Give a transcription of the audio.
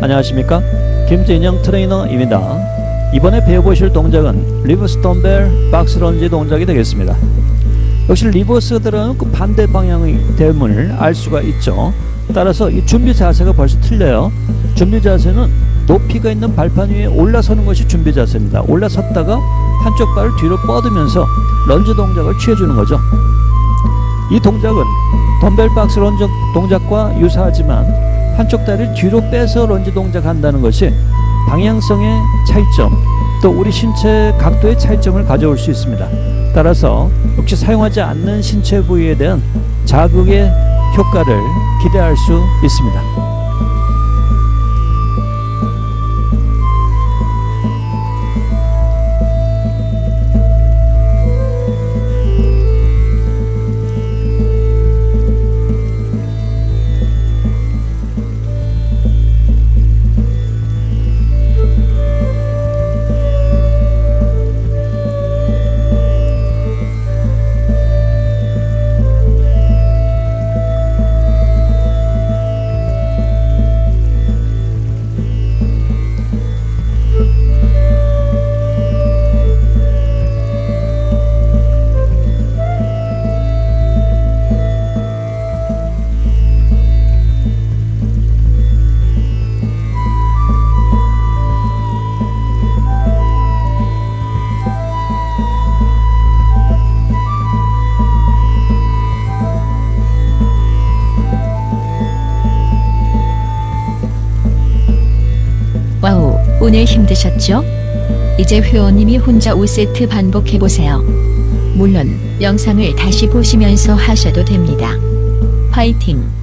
안녕하십니까? 김진영 트레이너입니다. 이번에 배워보실 동작은 리버스 덤벨 박스 런지 동작이 되겠습니다. 역시 리버스들은 그 반대 방향의 됨을 알 수가 있죠. 따라서 이 준비 자세가 벌써 틀려요. 준비 자세는 높이가 있는 발판 위에 올라서는 것이 준비 자세입니다. 올라섰다가 한쪽 발을 뒤로 뻗으면서 런지 동작을 취해주는 거죠. 이 동작은 덤벨 박스 런지 동작과 유사하지만 한쪽 다리를 뒤로 빼서 런지 동작한다는 것이 방향성의 차이점 또 우리 신체 각도의 차이점을 가져올 수 있습니다. 따라서 역시 사용하지 않는 신체 부위에 대한 자극의 효과를 기대할 수 있습니다. 오늘 힘드셨죠? 이제 회원님이 혼자 5세트 반복해보세요. 물론 영상을 다시 보시면서 하셔도 됩니다. 화이팅!